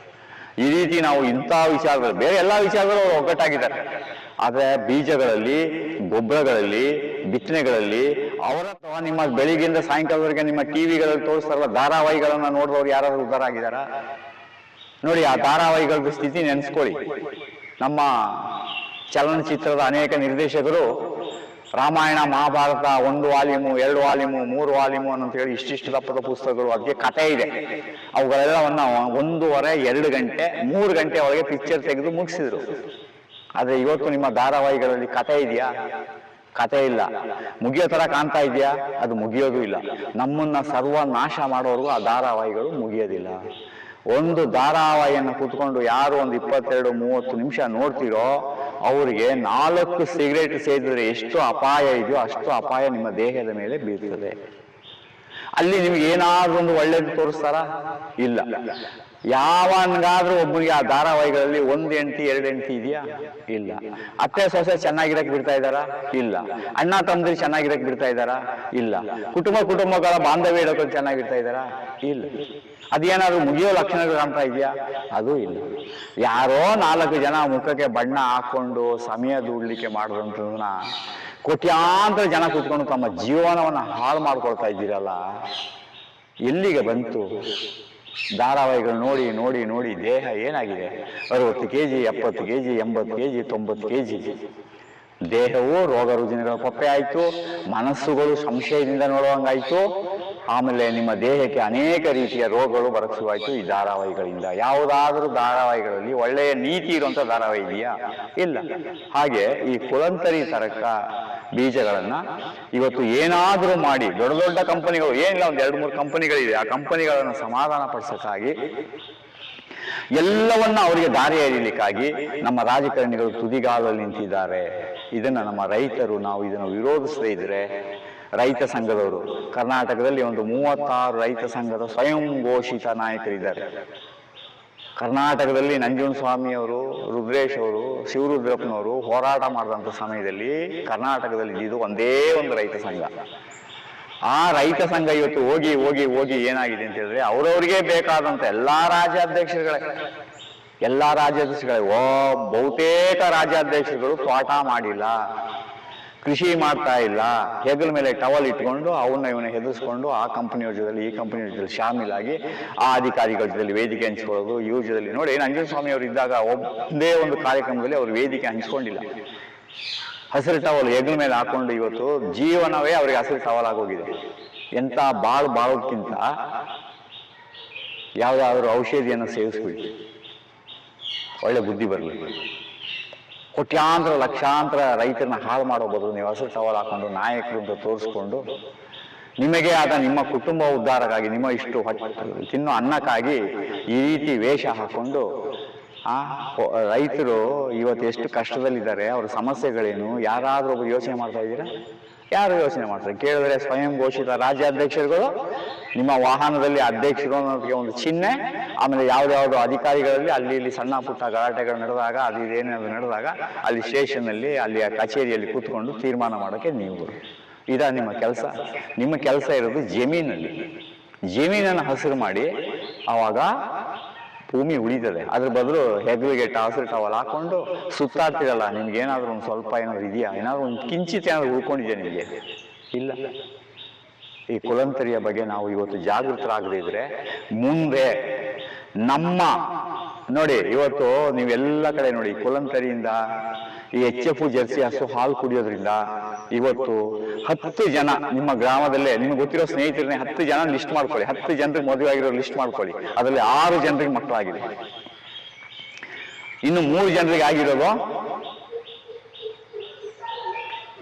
Speaker 1: ಈ ರೀತಿ ನಾವು ಇಂಥ ವಿಚಾರಗಳು ಬೇರೆ ಎಲ್ಲ ವಿಚಾರಗಳು ಅವರು ಒಗ್ಗಟ್ಟಾಗಿದ್ದಾರೆ. ಆದರೆ ಬೀಜಗಳಲ್ಲಿ, ಗೊಬ್ಬರಗಳಲ್ಲಿ, ಬಿತ್ತನೆಗಳಲ್ಲಿ ಅವರ ಅಥವಾ ನಿಮ್ಮ ಬೆಳಿಗ್ಗೆಯಿಂದ ಸಾಯಂಕಾಲವರೆಗೆ ನಿಮ್ಮ ಟಿವಿಗಳಲ್ಲಿ ತೋರಿಸ್ತಾರಲ್ಲ ಧಾರಾವಾಹಿಗಳನ್ನ ನೋಡಿದವ್ರು ಯಾರಾದ್ರೂ ಉದ್ದಾರ ಆಗಿದಾರ ನೋಡಿ, ಆ ಧಾರಾವಾಹಿಗಳ ಸ್ಥಿತಿ ನೆನೆಸ್ಕೊಳ್ಳಿ. ನಮ್ಮ ಚಲನಚಿತ್ರದ ಅನೇಕ ನಿರ್ದೇಶಕರು ರಾಮಾಯಣ, ಮಹಾಭಾರತ ಒಂದು ವಾಲ್ಯೂಮು, ಎರಡು ವಾಲ್ಯೂಮು, ಮೂರು ವಾಲ್ಯೂಮು ಅಂತೇಳಿ ಇಷ್ಟಿಷ್ಟು ದಪ್ಪದ ಪುಸ್ತಕಗಳು. ಅದಕ್ಕೆ ಕಥೆ ಇದೆ. ಅವುಗಳೆಲ್ಲವನ್ನ ಒಂದೂವರೆ, ಎರಡು ಗಂಟೆ, ಮೂರು ಗಂಟೆ ಒಳಗೆ ಪಿಕ್ಚರ್ ತೆಗೆದು ಮುಗಿಸಿದ್ರು. ಆದರೆ ಇವತ್ತು ನಿಮ್ಮ ಧಾರಾವಾಹಿಗಳಲ್ಲಿ ಕಥೆ ಇದೆಯಾ? ಕಥೆ ಇಲ್ಲ. ಮುಗಿಯೋ ತರ ಕಾಣ್ತಾ ಇದೆಯಾ? ಅದು ಮುಗಿಯೋದು ಇಲ್ಲ. ನಮ್ಮನ್ನ ಸರ್ವನಾಶ ಮಾಡೋರ್ಗು ಆ ಧಾರಾವಾಹಿಗಳು ಮುಗಿಯೋದಿಲ್ಲ. ಒಂದು ಧಾರಾವಾಹಿಯನ್ನು ಕೂತ್ಕೊಂಡು ಯಾರು ಒಂದು ಇಪ್ಪತ್ತೆರಡು, ಮೂವತ್ತು ನಿಮಿಷ ನೋಡ್ತಿರೋ, ಅವರಿಗೆ ನಾಲ್ಕು ಸಿಗರೇಟ್ ಸೇದಿದ್ರೆ ಎಷ್ಟು ಅಪಾಯ ಇದೆಯೋ ಅಷ್ಟು ಅಪಾಯ ನಿಮ್ಮ ದೇಹದ ಮೇಲೆ ಬೀಳ್ತದೆ ಅಲ್ಲಿ ನಿಮ್ಗೆ ಏನಾದ್ರೂ ಒಂದು ಒಳ್ಳೇದು ತೋರಿಸ್ತಾರ? ಇಲ್ಲ. ಯಾವನ್ಗಾದ್ರೂ ಒಬ್ಬರಿಗೆ ಆ ಧಾರಾವಾಹಿಗಳಲ್ಲಿ ಒಂದ್ ಹೆಂಡತಿ, ಎರಡು ಎಂಟಿ ಇದೆಯಾ? ಇಲ್ಲ. ಅತ್ತೆ, ಸೊಸೆ ಚೆನ್ನಾಗಿರಕ್ ಬಿಡ್ತಾ ಇದ್ದಾರಾ? ಇಲ್ಲ. ಅಣ್ಣ ತಂದ್ರಿ ಚೆನ್ನಾಗಿರಕ್ ಬಿಡ್ತಾ ಇದ್ದಾರಾ? ಇಲ್ಲ. ಕುಟುಂಬ, ಕುಟುಂಬಗಳ ಬಾಂಧವ್ಯ ಇಡೋಕೆ ಚೆನ್ನಾಗಿರ್ತಾ ಇದ್ದಾರಾ? ಇಲ್ಲ. ಅದೇನಾದ್ರೂ ಮುಗಿಯೋ ಲಕ್ಷಣಗಳು ಕಾಣ್ತಾ ಇದೆಯಾ? ಅದು ಇಲ್ಲ. ಯಾರೋ ನಾಲ್ಕು ಜನ ಮುಖಕ್ಕೆ ಬಣ್ಣ ಹಾಕೊಂಡು ಸಮಯ ದೂಡ್ಲಿಕ್ಕೆ ಮಾಡಿದಂಥದನ್ನ ಕೋಟ್ಯಾಂತರ ಜನ ಕೂತ್ಕೊಂಡು ತಮ್ಮ ಜೀವನವನ್ನ ಹಾಳು ಮಾಡ್ಕೊಳ್ತಾ ಇದ್ದೀರಲ್ಲ. ಎಲ್ಲಿಗೆ ಬಂತು? ಧಾರಾವಾಹಿಗಳು ನೋಡಿ ನೋಡಿ ನೋಡಿ ದೇಹ ಏನಾಗಿದೆ? ಅರವತ್ತು ಕೆ ಜಿ ಎಪ್ಪತ್ತು ಕೆ ಜಿ ಎಂಬತ್ತು ಕೆ ಜಿ ತೊಂಬತ್ತು ಕೆ ಜಿ ದೇಹವು ರೋಗ ರುಜಿನಗಳ ಪಪ್ಪೆ ಆಯಿತು. ಮನಸ್ಸುಗಳು ಸಂಶಯದಿಂದ ನೋಡುವಂಗಾಯ್ತು. ಆಮೇಲೆ ನಿಮ್ಮ ದೇಹಕ್ಕೆ ಅನೇಕ ರೀತಿಯ ರೋಗಗಳು ಬರಕ್ ಶುರುವಾಯ್ತು ಈ ಧಾರಾವಾಹಿಗಳಿಂದ. ಯಾವುದಾದ್ರೂ ಧಾರಾವಾಹಿಗಳಲ್ಲಿ ಒಳ್ಳೆಯ ನೀತಿ ಇರುವಂತ ಧಾರಾವಾಹಿ ಇದೆಯಾ? ಇಲ್ಲ. ಹಾಗೆ ಈ ಕುಲಂತರಿ ತರಕ ಬೀಜಗಳನ್ನ ಇವತ್ತು ಏನಾದರೂ ಮಾಡಿ, ದೊಡ್ಡ ದೊಡ್ಡ ಕಂಪನಿಗಳು, ಏನಿಲ್ಲ, ಒಂದು ಎರಡು ಮೂರು ಕಂಪನಿಗಳಿದೆ ಆ ಕಂಪನಿಗಳನ್ನು ಸಮಾಧಾನ ಪಡಿಸಕ್ಕಾಗಿ ಎಲ್ಲವನ್ನ ಅವರಿಗೆ ದಾರಿ ಎಳಿಲಿಕ್ಕಾಗಿ ನಮ್ಮ ರಾಜಕಾರಣಿಗಳು ತುದಿಗಾಲಲ್ಲಿ ನಿಂತಿದ್ದಾರೆ. ಇದನ್ನ ನಮ್ಮ ರೈತರು, ನಾವು ಇದನ್ನು ವಿರೋಧಿಸದೇ ಇದ್ರೆ ರೈತ ಸಂಘದವರು. ಕರ್ನಾಟಕದಲ್ಲಿ ಒಂದು ಮೂವತ್ತಾರು ರೈತ ಸಂಘದ ಸ್ವಯಂ ಘೋಷಿತ ನಾಯಕರಿದ್ದಾರೆ. ಕರ್ನಾಟಕದಲ್ಲಿ ನಂಜುನ್ ಸ್ವಾಮಿಯವರು, ರುದ್ರೇಶ್ ಅವರು, ಶಿವರುದ್ರಪ್ಪನವರು ಹೋರಾಟ ಮಾಡಿದಂಥ ಸಮಯದಲ್ಲಿ ಕರ್ನಾಟಕದಲ್ಲಿ ಇದ್ದಿದ್ದು ಒಂದೇ ಒಂದು ರೈತ ಸಂಘ. ಆ ರೈತ ಸಂಘ ಇವತ್ತು ಹೋಗಿ ಹೋಗಿ ಹೋಗಿ ಏನಾಗಿದೆ ಅಂತ ಹೇಳಿದ್ರೆ ಅವರವರಿಗೆ ಬೇಕಾದಂಥ ಎಲ್ಲ ರಾಜ್ಯಾಧ್ಯಕ್ಷರುಗಳೇ. ಎಲ್ಲ ರಾಜ್ಯಾಧ್ಯಕ್ಷಗಳೇ ಓ, ಬಹುತೇಕ ರಾಜ್ಯಾಧ್ಯಕ್ಷರುಗಳು ತೋಟ ಮಾಡಿಲ್ಲ. ಕೃಷಿ ಮಾಡ್ತಾ ಇಲ್ಲ. ಹೆಗಲ ಮೇಲೆ ಟವಲ್ ಇಟ್ಕೊಂಡು ಅವನ್ನ ಇವನ್ನ ಹೆದರ್ಸ್ಕೊಂಡು ಆ ಕಂಪನಿಯ ಜೊತೆಲಿ, ಈ ಕಂಪನಿಯ ಜೊತೆ ಶಾಮೀಲಾಗಿ ಆ ಅಧಿಕಾರಿಗಳ ಜೊತೆಲಿ ವೇದಿಕೆ ಹಂಚ್ಕೊಳ್ಳೋದು, ಇವ್ರ ಜೊತೆಲಿ ನೋಡಿ ನಂಜನ ಸ್ವಾಮಿ ಅವರು ಇದ್ದಾಗ ಒಂದೇ ಒಂದು ಕಾರ್ಯಕ್ರಮದಲ್ಲಿ ಅವರು ವೇದಿಕೆ ಹಂಚ್ಕೊಂಡಿಲ್ಲ. ಹಸಿರು ಟವಲ್ ಹೆಗಲ ಮೇಲೆ ಹಾಕೊಂಡು ಇವತ್ತು ಜೀವನವೇ ಅವರಿಗೆ ಹಸಿರು ಟವಲ್ ಆಗೋಗಿದೆ. ಎಂತ ಬಾಳು ಬಾಳೋದ್ಕಿಂತ ಯಾವುದಾದ್ರೂ ಔಷಧಿಯನ್ನು ಸೇವಿಸ್ಬಿಡಿ. ಒಳ್ಳೆ ಬುದ್ಧಿ ಬರಲಿ. ಕೋಟ್ಯಾಂತರ, ಲಕ್ಷಾಂತರ ರೈತರನ್ನ ಹಾಳು ಮಾಡೋ ಬದಲು ನೀವು ಹಸಿರು ಟವಲ್ ಹಾಕೊಂಡು ನಾಯಕರು ಅಂತ ತೋರಿಸ್ಕೊಂಡು ನಿಮಗೆ ಆದ ನಿಮ್ಮ ಕುಟುಂಬ ಉದ್ಧಾರಕ್ಕಾಗಿ, ನಿಮ್ಮ ಇಷ್ಟು ತಿನ್ನೋ ಅನ್ನಕ್ಕಾಗಿ ಈ ರೀತಿ ವೇಷ ಹಾಕೊಂಡು, ಆ ರೈತರು ಇವತ್ತು ಎಷ್ಟು ಕಷ್ಟದಲ್ಲಿದ್ದಾರೆ, ಅವ್ರ ಸಮಸ್ಯೆಗಳೇನು, ಯಾರಾದರೂ ಒಬ್ರು ಯೋಚನೆ ಮಾಡ್ತಾ ಇದ್ದೀರಾ? ಯಾರು ಯೋಚನೆ ಮಾಡ್ತಾರೆ? ಕೇಳಿದ್ರೆ ಸ್ವಯಂ ಘೋಷಿತ ರಾಜ್ಯಾಧ್ಯಕ್ಷರುಗಳು ನಿಮ್ಮ ವಾಹನದಲ್ಲಿ ಅಧ್ಯಕ್ಷರು ಅನ್ನೋದಕ್ಕೆ ಒಂದು ಚಿಹ್ನೆ, ಆಮೇಲೆ ಯಾವ್ದಾವ್ದು ಅಧಿಕಾರಿಗಳಲ್ಲಿ ಅಲ್ಲಿ ಇಲ್ಲಿ ಸಣ್ಣ ಪುಟ್ಟ ಗಲಾಟೆಗಳು ನಡೆದಾಗ ಅದು ಇದೇನಾದ್ರು ನಡೆದಾಗ ಅಲ್ಲಿ ಸ್ಟೇಷನ್ನಲ್ಲಿ ಅಲ್ಲಿ ಆ ಕಚೇರಿಯಲ್ಲಿ ಕೂತ್ಕೊಂಡು ತೀರ್ಮಾನ ಮಾಡೋಕ್ಕೆ ನೀವು ಇದ ನಿಮ್ಮ ಕೆಲಸ. ನಿಮ್ಮ ಕೆಲಸ ಇರೋದು ಜಮೀನಲ್ಲಿ. ಜಮೀನನ್ನು ಹಸಿರು ಮಾಡಿ, ಆವಾಗ ಭೂಮಿ ಉಳಿತದೆ. ಅದ್ರ ಬದಲು ಹೆಗಲಿಗೆ ಹಸಿರು ಟವಲ್ ಹಾಕೊಂಡು ಸುತ್ತಾಡ್ತಿರಲ್ಲ ನಿಮ್ಗೆ ಏನಾದರೂ ಒಂದು ಸ್ವಲ್ಪ ಏನಾದ್ರು ಇದೆಯಾ? ಏನಾದರೂ ಒಂದು ಕಿಂಚಿತ್ ಏನಾದರೂ ಉಳ್ಕೊಂಡಿದೆಯಾ ನಿಮಗೆ? ಇಲ್ಲ. ಈ ಕುಲಂತರಿಯ ಬಗ್ಗೆ ನಾವು ಇವತ್ತು ಜಾಗೃತರಾಗದಿದ್ರೆ ಮುಂದೆ ನಮ್ಮ ನೋಡಿ ಇವತ್ತು ನೀವೆಲ್ಲ ಕಡೆ ನೋಡಿ ಕುಲಂತರಿಯಿಂದ ಈ ಎಚ್ ಎಫ್ ಜರ್ಸಿ ಹಸು ಹಾಲು ಕುಡಿಯೋದ್ರಿಂದ ಇವತ್ತು ಹತ್ತು ಜನ ನಿಮ್ಮ ಗ್ರಾಮದಲ್ಲೇ ನಿಮ್ಗೆ ಗೊತ್ತಿರೋ ಸ್ನೇಹಿತರನ್ನೇ ಹತ್ತು ಜನ ಲಿಸ್ಟ್ ಮಾಡ್ಕೊಳ್ಳಿ. ಹತ್ತು ಜನರಿಗೆ ಮದುವೆ ಆಗಿರೋ ಲಿಸ್ಟ್ ಮಾಡ್ಕೊಳ್ಳಿ. ಅದರಲ್ಲಿ ಆರು ಜನರಿಗೆ ಮಕ್ಕಳಾಗಿದೆ. ಇನ್ನು ಮೂರು ಜನರಿಗೆ ಆಗಿರೋದು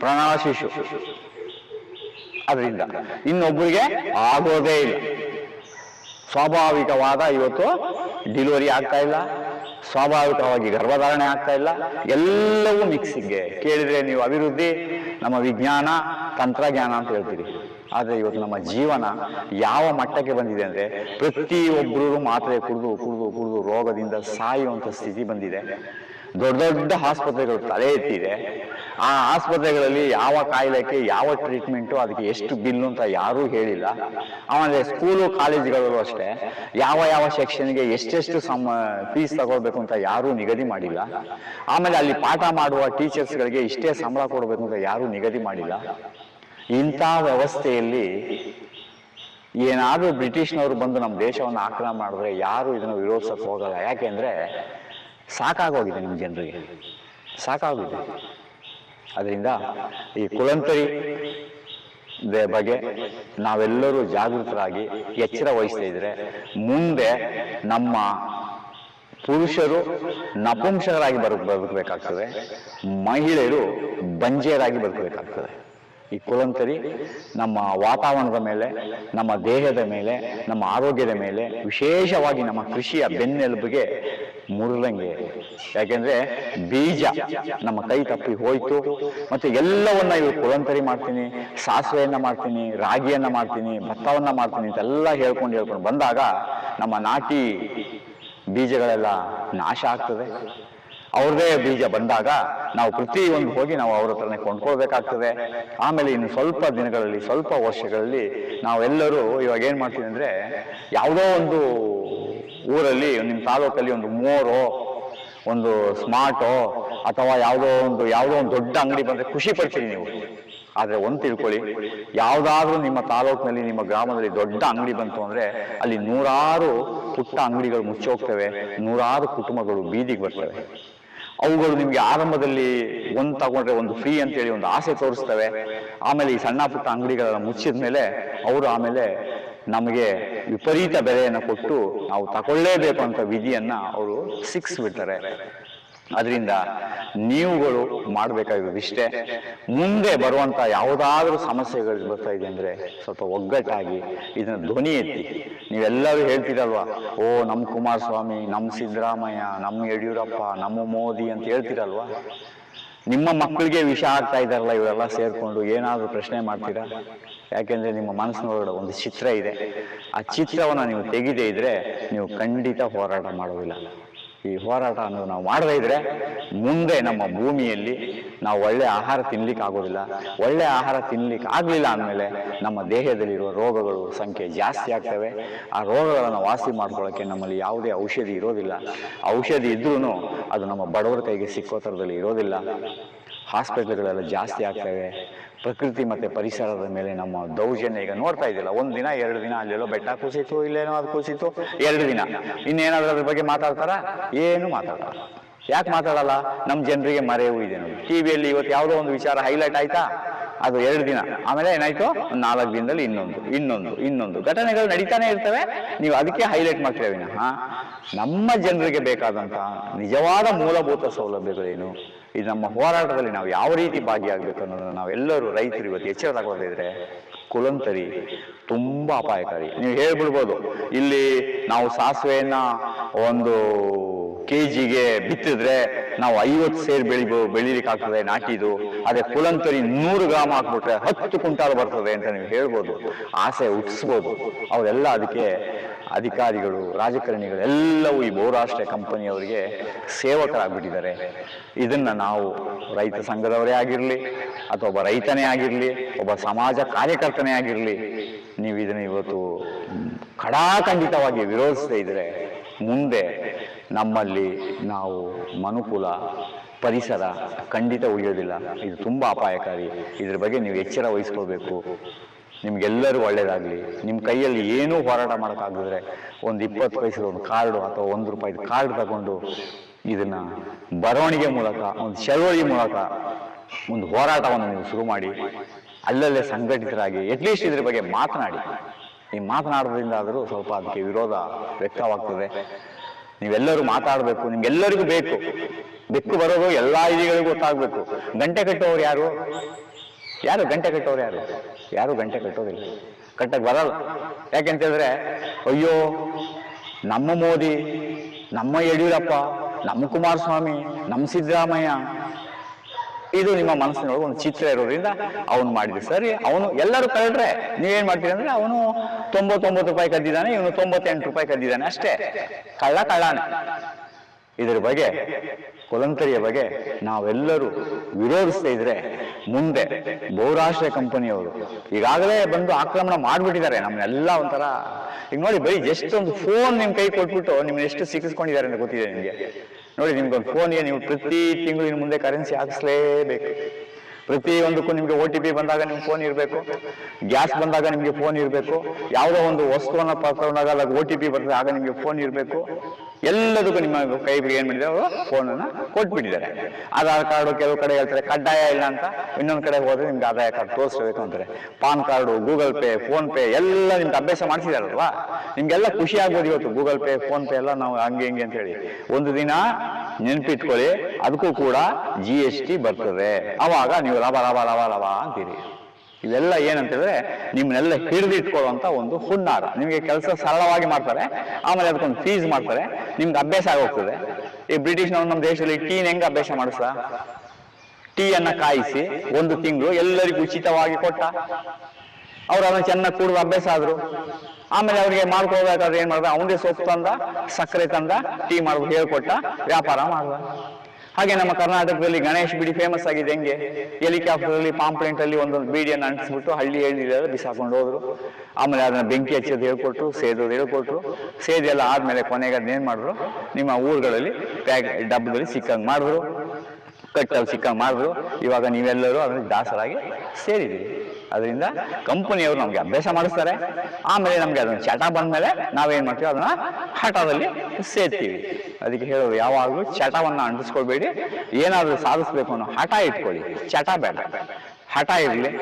Speaker 1: ಪ್ರಣವ ಶಿಶು. ಅದರಿಂದ ಇನ್ನೊಬ್ಬರಿಗೆ ಆಗೋದೇ ಇಲ್ಲ. ಸ್ವಾಭಾವಿಕವಾದ ಇವತ್ತು ಡಿಲಿವರಿ ಆಗ್ತಾ ಇಲ್ಲ. ಸ್ವಾಭಾವಿಕವಾಗಿ ಗರ್ಭಧಾರಣೆ ಆಗ್ತಾ ಇಲ್ಲ. ಎಲ್ಲವೂ ಮಿಕ್ಸಿಂಗ್ಗೆ ಕೇಳಿದ್ರೆ ನೀವು ಅಭಿವೃದ್ಧಿ, ನಮ್ಮ ವಿಜ್ಞಾನ, ತಂತ್ರಜ್ಞಾನ ಅಂತ ಹೇಳ್ತೀರಿ. ಆದರೆ ಇವತ್ತು ನಮ್ಮ ಜೀವನ ಯಾವ ಮಟ್ಟಕ್ಕೆ ಬಂದಿದೆ ಅಂದ್ರೆ ಪ್ರತಿಯೊಬ್ಬರೂ ಮಾತ್ರೆ ಕುಡಿದು ಕುಡಿದು ಕುಡಿದು ರೋಗದಿಂದ ಸಾಯುವಂಥ ಸ್ಥಿತಿ ಬಂದಿದೆ. ದೊಡ್ಡ ದೊಡ್ಡ ಆಸ್ಪತ್ರೆಗಳು ತಲೆ ಎತ್ತಿದೆ. ಆ ಆಸ್ಪತ್ರೆಗಳಲ್ಲಿ ಯಾವ ಕಾಯಿಲೆಗೆ ಯಾವ ಟ್ರೀಟ್ಮೆಂಟು ಅದಕ್ಕೆ ಎಷ್ಟು ಬಿಲ್ಲು ಅಂತ ಯಾರೂ ಹೇಳಿಲ್ಲ. ಆಮೇಲೆ ಸ್ಕೂಲು ಕಾಲೇಜುಗಳಲ್ಲೂ ಅಷ್ಟೇ ಯಾವ ಯಾವ ಸೆಕ್ಷನ್ಗೆ ಎಷ್ಟೆಷ್ಟು ಸಮ ಫೀಸ್ ತಗೋಬೇಕು ಅಂತ ಯಾರೂ ನಿಗದಿ ಮಾಡಿಲ್ಲ. ಆಮೇಲೆ ಅಲ್ಲಿ ಪಾಠ ಮಾಡುವ ಟೀಚರ್ಸ್ಗಳಿಗೆ ಇಷ್ಟೇ ಸಂಬಳ ಕೊಡಬೇಕು ಅಂತ ಯಾರೂ ನಿಗದಿ ಮಾಡಿಲ್ಲ. ಇಂಥ ವ್ಯವಸ್ಥೆಯಲ್ಲಿ ಏನಾದರೂ ಬ್ರಿಟಿಷ್ನವರು ಬಂದು ನಮ್ಮ ದೇಶವನ್ನು ಆಕ್ರಮಣ ಮಾಡಿದ್ರೆ ಯಾರು ಇದನ್ನು ವಿರೋಧಿಸಕ್ಕೆ ಹೋಗಲ್ಲ. ಯಾಕೆಂದರೆ ಸಾಕಾಗೋಗಿದೆ ನಮ್ಮ ಜನರಿಗೆ. ಸಾಕಾಗಿದೆ ಅದರಿಂದ ಈ ಕುಲಂತರಿ ಬಗ್ಗೆ ನಾವೆಲ್ಲರೂ ಜಾಗೃತರಾಗಿ ಎಚ್ಚರ ವಹಿಸ್ತಾ ಇದ್ರೆ ಮುಂದೆ ನಮ್ಮ ಪುರುಷರು ನಪುಂಸಕರಾಗಿ ಬರು, ಬದುಕಬೇಕಾಗ್ತದೆ, ಮಹಿಳೆಯರು ಬಂಜೆಯರಾಗಿ ಬದುಕಬೇಕಾಗ್ತದೆ. ಈ ಕುಲಂತರಿ ನಮ್ಮ ವಾತಾವರಣದ ಮೇಲೆ, ನಮ್ಮ ದೇಹದ ಮೇಲೆ, ನಮ್ಮ ಆರೋಗ್ಯದ ಮೇಲೆ ವಿಶೇಷವಾಗಿ ನಮ್ಮ ಕೃಷಿಯ ಬೆನ್ನೆಲುಬಿಗೆ ಮುರಿದಂಗೆ ಯಾಕೆಂದ್ರೆ ಬೀಜ ನಮ್ಮ ಕೈ ತಪ್ಪಿ ಹೋಯ್ತು. ಮತ್ತೆ ಎಲ್ಲವನ್ನ ಇವ್ರು ಕುಲಂತರಿ ಮಾಡ್ತೀನಿ, ಸಾಸಿವೆಯನ್ನ ಮಾಡ್ತೀನಿ, ರಾಗಿಯನ್ನ ಮಾಡ್ತೀನಿ, ಭತ್ತವನ್ನ ಮಾಡ್ತೀನಿ ಅಂತೆಲ್ಲ ಹೇಳ್ಕೊಂಡು ಹೇಳ್ಕೊಂಡು ಬಂದಾಗ ನಮ್ಮ ನಾಟಿ ಬೀಜಗಳೆಲ್ಲ ನಾಶ ಆಗ್ತದೆ. ಅವ್ರದೇ ಬೀಜ ಬಂದಾಗ ನಾವು ಪ್ರತಿ ಒಂದು ಹೋಗಿ ನಾವು ಅವ್ರ ಹತ್ರನೇ ಕೊಂಡ್ಕೊಳ್ಬೇಕಾಗ್ತದೆ. ಆಮೇಲೆ ಇನ್ನು ಸ್ವಲ್ಪ ದಿನಗಳಲ್ಲಿ, ಸ್ವಲ್ಪ ವರ್ಷಗಳಲ್ಲಿ ನಾವೆಲ್ಲರೂ ಇವಾಗ ಏನು ಮಾಡ್ತೀವಿ ಅಂದರೆ ಯಾವುದೋ ಒಂದು ಊರಲ್ಲಿ ನಿಮ್ಮ ತಾಲೂಕಲ್ಲಿ ಒಂದು ಮೋರೋ, ಒಂದು ಸ್ಮಾರ್ಟೋ ಅಥವಾ ಯಾವುದೋ ಒಂದು ಯಾವುದೋ ಒಂದು ದೊಡ್ಡ ಅಂಗಡಿ ಬಂದರೆ ಖುಷಿ ಪಡ್ತೀರಿ ನೀವು. ಆದರೆ ಒಂದು ತಿಳ್ಕೊಳ್ಳಿ, ಯಾವುದಾದ್ರೂ ನಿಮ್ಮ ತಾಲೂಕಿನಲ್ಲಿ, ನಿಮ್ಮ ಗ್ರಾಮದಲ್ಲಿ ದೊಡ್ಡ ಅಂಗಡಿ ಬಂತು ಅಂದರೆ ಅಲ್ಲಿ ನೂರಾರು ಪುಟ್ಟ ಅಂಗಡಿಗಳು ಮುಚ್ಚೋಗ್ತವೆ ನೂರಾರು ಕುಟುಂಬಗಳು ಬೀದಿಗೆ ಬರ್ತವೆ. ಅವುಗಳು ನಿಮಗೆ ಆರಂಭದಲ್ಲಿ ಒಂದು ತಗೊಂಡ್ರೆ ಒಂದು ಫ್ರೀ ಅಂತೇಳಿ ಒಂದು ಆಸೆ ತೋರಿಸ್ತವೆ. ಆಮೇಲೆ ಈ ಸಣ್ಣ ಪುಟ್ಟ ಅಂಗಡಿಗಳನ್ನು ಮುಚ್ಚಿದ ಮೇಲೆ ಅವರು ಆಮೇಲೆ ನಮಗೆ ವಿಪರೀತ ಬೆಲೆಯನ್ನು ಕೊಟ್ಟು ನಾವು ತಗೊಳ್ಳೇಬೇಕು ಅಂತ ವಿಧಿಯನ್ನು ಅವರು ಸಿಕ್ಸ್ ಬಿಡ್ತಾರೆ. ಅದರಿಂದ ನೀವುಗಳು ಮಾಡಬೇಕಾಗಿರೋದಿಷ್ಟೇ. ಮುಂದೆ ಬರುವಂಥ ಯಾವುದಾದ್ರೂ ಸಮಸ್ಯೆಗಳು ಬರ್ತಾ ಇದೆ ಅಂದರೆ ಸ್ವಲ್ಪ ಒಗ್ಗಟ್ಟಾಗಿ ಇದನ್ನ ಧ್ವನಿ ಎತ್ತಿ. ನೀವೆಲ್ಲರೂ ಹೇಳ್ತೀರಲ್ವಾ, ಓ ನಮ್ಮ ಕುಮಾರಸ್ವಾಮಿ ನಮ್ಮ ಸಿದ್ದರಾಮಯ್ಯ ನಮ್ಮ ಯಡಿಯೂರಪ್ಪ, ನಮ್ಮ ಮೋದಿ ಅಂತ ಹೇಳ್ತೀರಲ್ವಾ? ನಿಮ್ಮ ಮಕ್ಕಳಿಗೆ ವಿಷ ಆಗ್ತಾ ಇದ್ದಾರಲ್ಲ, ಇವರೆಲ್ಲ ಸೇರಿಕೊಂಡು ಏನಾದರೂ ಪ್ರಶ್ನೆ ಮಾಡ್ತೀರಾ? ಯಾಕೆಂದರೆ ನಿಮ್ಮ ಮನಸ್ಸಿನೊಳಗಡೆ ಒಂದು ಚಿತ್ರ ಇದೆ. ಆ ಚಿತ್ರವನ್ನು ನೀವು ತೆಗೆದೇ ಇದ್ರೆ ನೀವು ಖಂಡಿತ ಹೋರಾಟ ಮಾಡೋದಿಲ್ಲ ಈ ಹೋರಾಟ ಅನ್ನೋದು ನಾವು ಮಾಡದೇ ಇದ್ರೆ ಮುಂದೆ ನಮ್ಮ ಭೂಮಿಯಲ್ಲಿ ನಾವು ಒಳ್ಳೆ ಆಹಾರ ತಿನ್ಲಿಕ್ಕೆ ಆಗೋದಿಲ್ಲ, ಒಳ್ಳೆ ಆಹಾರ ತಿನ್ಲಿಕ್ಕೆ ಆಗಲಿಲ್ಲ ಅಂದಮೇಲೆ ನಮ್ಮ ದೇಹದಲ್ಲಿರುವ ರೋಗಗಳು ಸಂಖ್ಯೆ ಜಾಸ್ತಿ ಆಗ್ತವೆ. ಆ ರೋಗಗಳನ್ನು ವಾಸಿ ಮಾಡ್ಕೊಳ್ಳೋಕ್ಕೆ ನಮ್ಮಲ್ಲಿ ಯಾವುದೇ ಔಷಧಿ ಇರೋದಿಲ್ಲ. ಔಷಧಿ ಇದ್ರೂ ಅದು ನಮ್ಮ ಬಡವರ ಕೈಗೆ ಸಿಕ್ಕೋ ಥರದಲ್ಲಿ ಇರೋದಿಲ್ಲ. ಹಾಸ್ಪಿಟ್ಲ್ಗಳೆಲ್ಲ ಜಾಸ್ತಿ ಆಗ್ತವೆ. ಪ್ರಕೃತಿ ಮತ್ತೆ ಪರಿಸರದ ಮೇಲೆ ನಮ್ಮ ದೌರ್ಜನ್ಯ ಈಗ ನೋಡ್ತಾ ಇದ್ದಿಲ್ಲ ಒಂದು ದಿನ, ಎರಡು ದಿನ ಅಲ್ಲೆಲ್ಲೋ ಬೆಟ್ಟ ಕುಸಿತು, ಇಲ್ಲೇನೋ ಅದು ಕುಸಿತು, ಎರಡು ದಿನ. ಇನ್ನೇನಾದ್ರೂ ಅದ್ರ ಬಗ್ಗೆ ಮಾತಾಡ್ತಾರಾ? ಏನು ಮಾತಾಡ್ತಾರ? ಯಾಕೆ ಮಾತಾಡಲ್ಲ? ನಮ್ಮ ಜನರಿಗೆ ಮರೆಯೂ ಇದೆ ನೋಡಿ ಟಿವಿಯಲ್ಲಿ ಇವತ್ತು ಯಾವುದೋ ಒಂದು ವಿಚಾರ ಹೈಲೈಟ್ ಆಯ್ತಾ? ಅದು ಎರಡು ದಿನ. ಆಮೇಲೆ ಏನಾಯ್ತು? ನಾಲ್ಕು ದಿನದಲ್ಲಿ ಇನ್ನೊಂದು ಇನ್ನೊಂದು ಇನ್ನೊಂದು. ಘಟನೆಗಳು ನಡೀತಾನೆ ಇರ್ತವೆ. ನೀವು ಅದಕ್ಕೆ ಹೈಲೈಟ್ ಮಾಡ್ತೀವಿ ವಿನಃ? ನಮ್ಮ ಜನರಿಗೆ ಬೇಕಾದಂತಹ ನಿಜವಾದ ಮೂಲಭೂತ ಸೌಲಭ್ಯಗಳೇನು? ಇದು ನಮ್ಮ ಹೋರಾಟದಲ್ಲಿ ನಾವು ಯಾವ ರೀತಿ ಭಾಗಿಯಾಗಬೇಕು ಅನ್ನೋದನ್ನ ನಾವೆಲ್ಲರೂ ರೈತರು ಇವತ್ತು ಎಚ್ಚರ ತಗೊಳ್ದಿದ್ರೆ ಕುಲಂತರಿ, ತುಂಬಾ ಅಪಾಯಕಾರಿ. ನೀವು ಹೇಳ್ಬಿಡ್ಬೋದು. ಇಲ್ಲಿ ನಾವು ಸಾಸಿವೆಯನ್ನ ಒಂದು ಕೆಜಿಗೆ ಬಿತ್ತಿದ್ರೆ ನಾವು ಐವತ್ತು ಸೇರ್ ಬೆಳಿಬೋ, ಬೆಳಿಲಿಕ್ಕೆ ಆಗ್ತದೆ ನಾಟಿದು ಅದೇ ಕುಲಂತರಿ ನೂರು ಗ್ರಾಮ್ ಹಾಕ್ಬಿಟ್ರೆ ಹತ್ತು ಕುಂಟಾಲ್ ಬರ್ತದೆ ಅಂತ ನೀವು ಹೇಳ್ಬೋದು. ಆಸೆ ಹುಟ್ಟಿಸ್ಬೋದು. ಅವರೆಲ್ಲ ಅದಕ್ಕೆ ಅಧಿಕಾರಿಗಳು, ರಾಜಕಾರಣಿಗಳು ಎಲ್ಲವೂ ಈ ಬಹುರಾಷ್ಟ್ರೀಯ ಕಂಪನಿಯವರಿಗೆ ಸೇವಕರಾಗ್ಬಿಟ್ಟಿದ್ದಾರೆ. ಇದನ್ನ ನಾವು ರೈತ ಸಂಘದವರೇ ಆಗಿರಲಿ, ಅಥವಾ ಒಬ್ಬ ರೈತನೇ ಆಗಿರಲಿ, ಒಬ್ಬ ಸಮಾಜ ಕಾರ್ಯಕರ್ತನೇ ಆಗಿರಲಿ, ನೀವು ಇದನ್ನ ಇವತ್ತು ಖಡಾಖಂಡಿತವಾಗಿ ವಿರೋಧಿಸದೇ ಇದ್ರೆ ಮುಂದೆ ನಮ್ಮಲ್ಲಿ ನಾವು ಮನುಕುಲ ಪರಿಸರ ಖಂಡಿತ ಉಳಿಯೋದಿಲ್ಲ. ಇದು ತುಂಬ ಅಪಾಯಕಾರಿ. ಇದ್ರ ಬಗ್ಗೆ ನೀವು ಎಚ್ಚರ ವಹಿಸ್ಕೋಬೇಕು ನಿಮ್ಗೆಲ್ಲರೂ ಒಳ್ಳೇದಾಗಲಿ. ನಿಮ್ಮ ಕೈಯಲ್ಲಿ ಏನೂ ಹೋರಾಟ ಮಾಡೋಕ್ಕಾಗಿದ್ರೆ ಒಂದು ಇಪ್ಪತ್ತು ಪೈಸದ ಒಂದು ಕಾರ್ಡು ಅಥವಾ ಒಂದು ರೂಪಾಯಿದು ಕಾರ್ಡ್ ತಗೊಂಡು ಇದನ್ನು ಬರವಣಿಗೆ ಮೂಲಕ, ಒಂದು ಚಳವಳಿ ಮೂಲಕ ಒಂದು ಹೋರಾಟವನ್ನು ನೀವು ಶುರು ಮಾಡಿ, ಅಲ್ಲಲ್ಲೇ ಸಂಘಟಿತರಾಗಿ ಅಟ್ಲೀಸ್ಟ್ ಇದ್ರ ಬಗ್ಗೆ ಮಾತನಾಡಿ. ಈ ಮಾತನಾಡೋದ್ರಿಂದ ಆದರೂ ಸ್ವಲ್ಪ ಅದಕ್ಕೆ ವಿರೋಧ ವ್ಯಕ್ತವಾಗ್ತದೆ. ನೀವೆಲ್ಲರೂ ಮಾತಾಡಬೇಕು, ನಿಮ್ಗೆಲ್ಲರಿಗೂ ಬೇಕು. ಬೆಕ್ಕು ಬರೋದು ಎಲ್ಲ ಇಲಿಗಳಿಗೂ ಗೊತ್ತಾಗಬೇಕು. ಗಂಟೆ ಕಟ್ಟೋರು ಯಾರು? ಯಾರು ಗಂಟೆ ಕಟ್ಟೋರು ಯಾರು? ಯಾರು ಗಂಟೆ ಕಟ್ಟೋದಿಲ್ಲ. ಕಟ್ಟಕ್ಕೆ ಬರಲ್ಲ. ಯಾಕೆಂತಂದ್ರೆ ಅಯ್ಯೋ, ನಮ್ಮ ಮೋದಿ, ನಮ್ಮ ಯಡಿಯೂರಪ್ಪ, ನಮ್ಮ ಕುಮಾರಸ್ವಾಮಿ, ನಮ್ಮ ಸಿದ್ದರಾಮಯ್ಯ ಇದು ನಿಮ್ಮ ಮನಸ್ಸಿನೊಳಗೆ ಒಂದು ಚಿತ್ರ ಇರೋದ್ರಿಂದ ಅವನು ಮಾಡಿದ ಸರಿ, ಅವನು ಎಲ್ಲರೂ ಕಳೆದ್ರೆ ನೀವೇನ್ ಮಾಡ್ತೀರಿ ಅಂದ್ರೆ ಅವನು ತೊಂಬತ್ತೊಂಬತ್ತು ರೂಪಾಯಿ ಕದ್ದಿದ್ದಾನೆ, ಇವನು ತೊಂಬತ್ತೆಂಟು ರೂಪಾಯಿ ಕದ್ದಿದ್ದಾನೆ ಅಷ್ಟೇ. ಕಳ್ಳ ಕಳ್ಳಾನೆ. ಇದರ ಬಗ್ಗೆ ಕುಲಂತರಿಯ ಬಗ್ಗೆ ನಾವೆಲ್ಲರೂ ವಿರೋಧಿಸ್ತಾ ಇದ್ರೆ ಮುಂದೆ ಬಹುರಾಷ್ಟ್ರೀಯ ಕಂಪನಿಯವರು ಈಗಾಗಲೇ ಬಂದು ಆಕ್ರಮಣ ಮಾಡಿಬಿಟ್ಟಿದ್ದಾರೆ ನಮ್ಮನ್ನೆಲ್ಲ ಒಂಥರ. ಈಗ ನೋಡಿ ಬರೀ ಜಸ್ಟ್ ಒಂದು ಫೋನ್ ನಿಮ್ ಕೈ ಕೊಟ್ಬಿಟ್ಟು ನಿಮ್ಮನ್ನ ಎಷ್ಟು ಸಿಕ್ಕಿಸ್ಕೊಂಡಿದ್ದಾರೆ ಅಂತ ಗೊತ್ತಿದೆ ನಿಮಗೆ. ನೋಡಿ ನಿಮ್ಗೊಂದು ಫೋನ್ಗೆ ನೀವು ಪ್ರತಿ ತಿಂಗಳು ಇನ್ನು ಮುಂದೆ ಕರೆನ್ಸಿ ಹಾಕಿಸ್ಲೇಬೇಕು. ಪ್ರತಿ ಒಂದಕ್ಕೂ ನಿಮಗೆ ಒ ಟಿ ಪಿ ಬಂದಾಗ ನಿಮ್ಗೆ ಫೋನ್ ಇರಬೇಕು. ಗ್ಯಾಸ್ ಬಂದಾಗ ನಿಮಗೆ ಫೋನ್ ಇರಬೇಕು. ಯಾವುದೋ ಒಂದು ವಸ್ತುವನ್ನ ಬಂದಾಗ ಅದಾಗ ಒ ಟಿ ಪಿ ಬರ್ತದೆ, ಆಗ ನಿಮಗೆ ಫೋನ್ ಇರಬೇಕು. ಎಲ್ಲದಕ್ಕೂ ನಿಮ್ಮ ಕೈ ಏನು ಮಾಡಿದ್ದಾರೆ ಅವರು? ಫೋನನ್ನು ಕೊಟ್ಬಿಟ್ಟಿದ್ದಾರೆ. ಆಧಾರ್ ಕಾರ್ಡು ಕೆಲವು ಕಡೆ ಹೇಳ್ತಾರೆ, ಕಡ್ಡಾಯ ಇಲ್ಲ ಅಂತ. ಇನ್ನೊಂದು ಕಡೆ ಹೋದ್ರೆ ನಿಮ್ಗೆ ಆದಾಯ ಕಾರ್ಡ್ ತೋರಿಸ್ಬೇಕು ಅಂತಾರೆ. PAN card Google Pay PhonePe ಎಲ್ಲ ನಿಮ್ಗೆ ಅಭ್ಯಾಸ ಮಾಡಿಸಿದಾರಲ್ವಾ? ನಿಮ್ಗೆಲ್ಲ ಖುಷಿ ಆಗ್ಬೋದು ಇವತ್ತು ಗೂಗಲ್ ಪೇ ಫೋನ್ ಪೇ ಎಲ್ಲ ನಾವು ಹಂಗೆ ಹಿಂಗೆ ಅಂತ ಹೇಳಿ. ಒಂದು ದಿನ ನೆನಪಿಟ್ಕೊಳ್ಳಿ, ಅದಕ್ಕೂ ಕೂಡ ಜಿ ಎಸ್ ಟಿ ಬರ್ತದೆ. ಅವಾಗ ನೀವು ಲಾಭ ಲಾಭ ಲಾಭ ಲಾಭ ಅಂತೀರಿ. ಇವೆಲ್ಲ ಏನಂತಂದ್ರೆ ನಿಮ್ಮನ್ನೆಲ್ಲ ಹಿಡಿದಿಟ್ಕೊಳ್ಳುವಂತ ಒಂದು ಹುನ್ನಾರ. ನಿಮಗೆ ಕೆಲಸ ಸರಳವಾಗಿ ಮಾಡ್ತಾರೆ, ಆಮೇಲೆ ಅದಕ್ಕೊಂದು ಫೀಸ್ ಮಾಡ್ತಾರೆ ನಿಮ್ಗೆ ಅಭ್ಯಾಸ ಆಗೋಗ್ತದೆ. ಈ ಬ್ರಿಟಿಷ್ನವ್ರು ನಮ್ಮ ದೇಶದಲ್ಲಿ ಟೀನ್ ಹೆಂಗೆ ಅಭ್ಯಾಸ ಮಾಡಿಸ್ದ? ಟೀಯನ್ನ ಕಾಯಿಸಿ ಒಂದು ತಿಂಗಳು ಎಲ್ಲರಿಗೂ ಉಚಿತವಾಗಿ ಕೊಟ್ಟ. ಅವ್ರು ಅದನ್ನ ಚೆನ್ನಾಗಿ ಕೂಡ ಅಭ್ಯಾಸ ಆದ್ರು. ಆಮೇಲೆ ಅವ್ರಿಗೆ ಮಾಡ್ಕೊಳ್ಬೇಕಾದ್ರೆ ಏನ್ ಮಾಡ್ದ? ಅವನೇ ಸೊಪ್ಪು ತಂದ, ಸಕ್ಕರೆ ತಂದ, ಟೀ ಮಾಡ್ಬಿಟ್ಟು ಹೇಳ್ಕೊಟ್ಟ, ವ್ಯಾಪಾರ ಮಾಡ್ದ. ಹಾಗೆ ನಮ್ಮ ಕರ್ನಾಟಕದಲ್ಲಿ ಗಣೇಶ್ ಬಿಡಿ ಫೇಮಸ್ ಆಗಿದೆ ಹೆಂಗೆ? ಹೆಲಿಕಾಪ್ಟರ್ ಅಲ್ಲಿ ಪಾಂಪ್ಲೆಂಟ್ ಅಲ್ಲಿ ಒಂದೊಂದು ಬೀಡಿಯನ್ನು ಅಂಟಿಸ್ಬಿಟ್ಟು ಹಳ್ಳಿ ಹಳ್ಳಿ ಬಿಸಾಕೊಂಡು ಹೋದ್ರು. ಆಮೇಲೆ ಅದನ್ನ ಬೆಂಕಿ ಹಚ್ಚೋದು ಹೇಳ್ಕೊಟ್ರು, ಸೇದೋದು ಹೇಳ್ಕೊಟ್ರು. ಸೇದೆಲ್ಲ ಆದ್ಮೇಲೆ ಕೊನೆಗೆ ಅದನ್ನ ಏನ್ ಮಾಡಿದ್ರು? ನಿಮ್ಮ ಊರುಗಳಲ್ಲಿ ಪ್ಯಾಕ್ ಡಬ್ಬದಲ್ಲಿ ಸಿಕ್ಕಂಗೆ ಮಾಡಿದ್ರು. ಕಟ್ಟಲ್ಲಿ ಸಿಕ್ಕ ಮಾಡಿದ್ರು ಇವಾಗ ನೀವೆಲ್ಲರೂ ಅದರಲ್ಲಿ ದಾಸರಾಗಿ ಸೇರಿದ್ದೀರಿ. ಅದರಿಂದ ಕಂಪನಿಯವರು ನಮಗೆ ಅಭ್ಯಾಸ ಮಾಡಿಸ್ತಾರೆ. ಆಮೇಲೆ ನಮಗೆ ಅದನ್ನ ಚಟ ಬಂದಮೇಲೆ ನಾವೇನು ಮಾಡ್ತೀವಿ? ಅದನ್ನ ಹಠದಲ್ಲಿ ಸೇರ್ತೀವಿ. ಅದಕ್ಕೆ ಹೇಳೋದು ಯಾವಾಗಲೂ ಚಟವನ್ನು ಅಂಟಿಸ್ಕೊಳ್ಬೇಡಿ. ಏನಾದ್ರೂ ಸಾಧಿಸ್ಬೇಕು ಅನ್ನೋ ಹಠ ಇಟ್ಕೊಳ್ಳಿ. ಚಟ ಬೇಡ. ಹಠ ಇರಲಿ.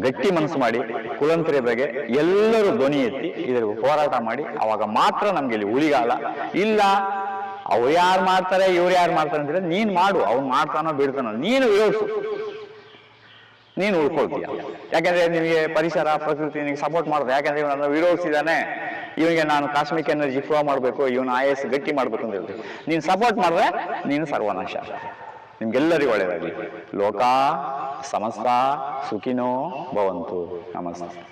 Speaker 1: ಗಟ್ಟಿ ಮನಸ್ಸು ಮಾಡಿ, ಕುಲಂತರಿ ಬಗ್ಗೆ ಎಲ್ಲರೂ ಧ್ವನಿ ಎತ್ತಿ ಇದರ ಹೋರಾಟ ಮಾಡಿ, ಅವಾಗ ಮಾತ್ರ ನಮ್ಗೆ ಇಲ್ಲಿ ಉಳಿಗಾಲ ಇಲ್ಲ ಅವ್ರು ಯಾರು ಮಾಡ್ತಾರೆ, ಇವ್ರು ಯಾರು ಮಾಡ್ತಾರೆ ಅಂದ್ರೆ ನೀನ್ ಮಾಡು, ಅವ್ನು ಮಾಡ್ತಾನೋ ಬಿಡ್ತಾನೋ, ನೀನು ವಿರೋಧಿಸು ನೀನು ಉಳ್ಕೊಳ್ತೀಯ. ಯಾಕಂದ್ರೆ ನಿಮಗೆ ಪರಿಸರ, ಪ್ರಕೃತಿ ನಿಮಗೆ ಸಪೋರ್ಟ್ ಮಾಡೋದು ಯಾಕಂದ್ರೆ ಇವನನ್ನು ವಿರೋಧಿಸಿದಾನೆ. ಇವನಿಗೆ ನಾನು ಕಾಸ್ಮಿಕ್ ಎನರ್ಜಿ ಫ್ಲೋ ಮಾಡಬೇಕು, ಇವನ ಆಯಸ್ ಗಟ್ಟಿ ಮಾಡ್ಬೇಕು ಅಂತ ಹೇಳ್ತೀವಿ. ನೀನು ಸಪೋರ್ಟ್ ಮಾಡಿದ್ರೆ ನೀನು ಸರ್ವನಾಶ. ನಿಮ್ಗೆಲ್ಲರಿಗೂ ಒಳ್ಳೆಯದಾಗಲಿ ಲೋಕ, ಸಮಸ್ತ, ಸುಖಿನೋ ಭವಂತು. ನಮಸ್ತೆ.